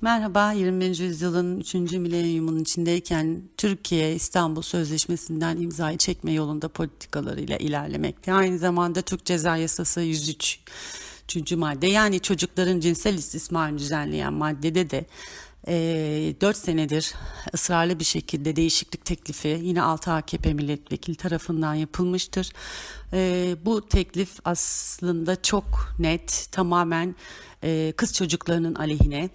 Merhaba, 21. yüzyılın 3. milenyumun içindeyken Türkiye İstanbul Sözleşmesi'nden imzayı çekme yolunda politikalarıyla ilerlemekte. Aynı zamanda Türk Ceza Yasası 103. Üçüncü madde yani çocukların cinsel istismarını düzenleyen maddede de e, 4 senedir ısrarlı bir şekilde değişiklik teklifi yine 6 AKP milletvekili tarafından yapılmıştır. E, bu teklif aslında çok net tamamen e, kız çocuklarının aleyhine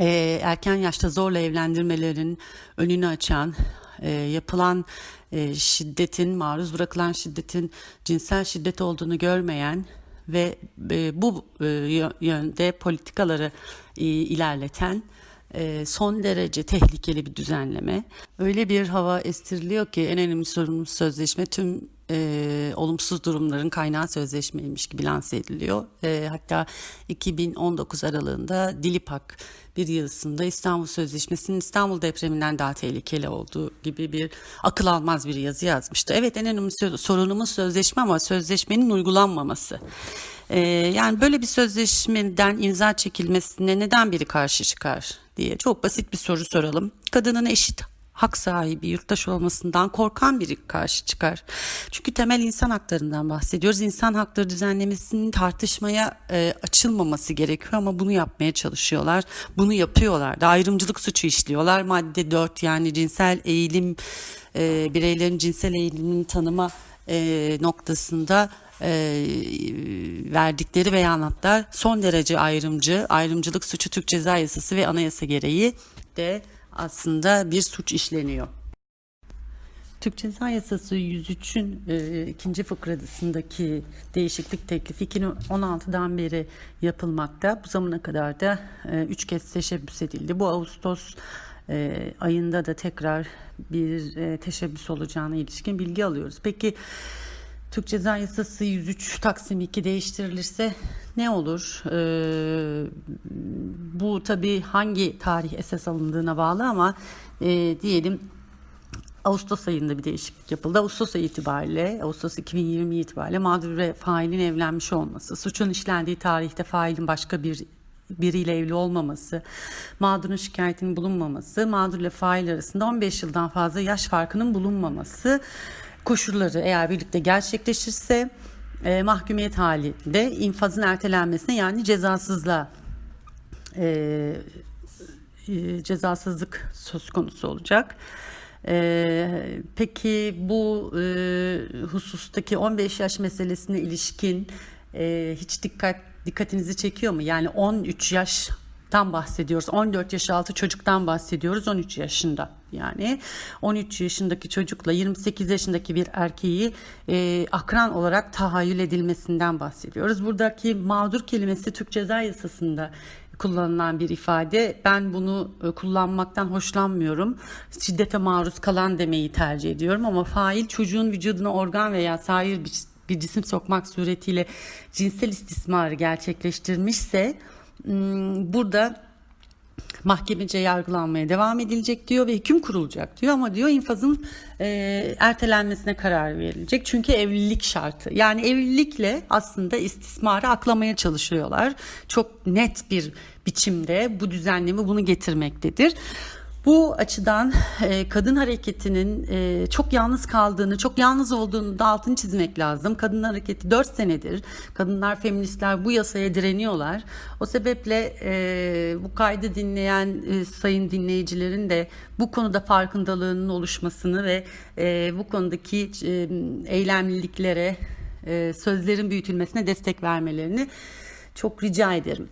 e, erken yaşta zorla evlendirmelerin önünü açan, e, yapılan e, şiddetin, maruz bırakılan şiddetin cinsel şiddet olduğunu görmeyen ve e, bu e, yö- yönde politikaları e, ilerleten e, son derece tehlikeli bir düzenleme. Öyle bir hava estiriliyor ki en önemli sorunumuz sözleşme tüm e, olumsuz durumların kaynağı sözleşmeymiş gibi lanse ediliyor. E, hatta 2019 aralığında Dilipak bir yazısında İstanbul Sözleşmesi'nin İstanbul depreminden daha tehlikeli olduğu gibi bir akıl almaz bir yazı yazmıştı. Evet en önemli sorunumuz sözleşme ama sözleşmenin uygulanmaması. E, yani böyle bir sözleşmeden imza çekilmesine neden biri karşı çıkar diye çok basit bir soru soralım. Kadının eşit hak sahibi yurttaş olmasından korkan biri karşı çıkar. Çünkü temel insan haklarından bahsediyoruz. İnsan hakları düzenlemesinin tartışmaya e, açılmaması gerekiyor ama bunu yapmaya çalışıyorlar. Bunu yapıyorlar da ayrımcılık suçu işliyorlar. Madde 4 yani cinsel eğilim e, bireylerin cinsel eğilimini tanıma e, noktasında e, verdikleri beyanatlar son derece ayrımcı. Ayrımcılık suçu Türk Ceza Yasası ve anayasa gereği de aslında bir suç işleniyor. Türk Ceza Yasası 103'ün e, ikinci fıkradasındaki değişiklik teklifi 2016'dan beri yapılmakta. Bu zamana kadar da 3 kez teşebbüs edildi. Bu Ağustos e, ayında da tekrar bir e, teşebbüs olacağına ilişkin bilgi alıyoruz. Peki Türk Ceza Yasası 103 Taksim 2 değiştirilirse ne olur? Ee, bu tabii hangi tarih esas alındığına bağlı ama e, diyelim Ağustos ayında bir değişiklik yapıldı. Ağustos ayı itibariyle, Ağustos 2020 itibariyle mağdur ve failin evlenmiş olması, suçun işlendiği tarihte failin başka bir biriyle evli olmaması, mağdurun şikayetinin bulunmaması, mağdur ile fail arasında 15 yıldan fazla yaş farkının bulunmaması koşulları eğer birlikte gerçekleşirse e, mahkumiyet halinde infazın ertelenmesine yani cezasızlığa e, e, cezasızlık söz konusu olacak. E, peki bu e, husustaki 15 yaş meselesine ilişkin e, hiç dikkat dikkatinizi çekiyor mu? Yani 13 yaştan bahsediyoruz. 14 yaş altı çocuktan bahsediyoruz. 13 yaşında yani 13 yaşındaki çocukla 28 yaşındaki bir erkeği e, akran olarak tahayyül edilmesinden bahsediyoruz. Buradaki mağdur kelimesi Türk Ceza Yasası'nda kullanılan bir ifade. Ben bunu e, kullanmaktan hoşlanmıyorum. Şiddete maruz kalan demeyi tercih ediyorum ama fail çocuğun vücuduna organ veya sair bir, bir cisim sokmak suretiyle cinsel istismarı gerçekleştirmişse burada mahkemece yargılanmaya devam edilecek diyor ve hüküm kurulacak diyor ama diyor infazın e, ertelenmesine karar verilecek. Çünkü evlilik şartı. Yani evlilikle aslında istismarı aklamaya çalışıyorlar. Çok net bir biçimde bu düzenleme bunu getirmektedir. Bu açıdan e, kadın hareketinin e, çok yalnız kaldığını, çok yalnız olduğunu da altını çizmek lazım. Kadın hareketi 4 senedir, kadınlar, feministler bu yasaya direniyorlar. O sebeple e, bu kaydı dinleyen e, sayın dinleyicilerin de bu konuda farkındalığının oluşmasını ve e, bu konudaki e, eylemliliklere, e, sözlerin büyütülmesine destek vermelerini çok rica ederim.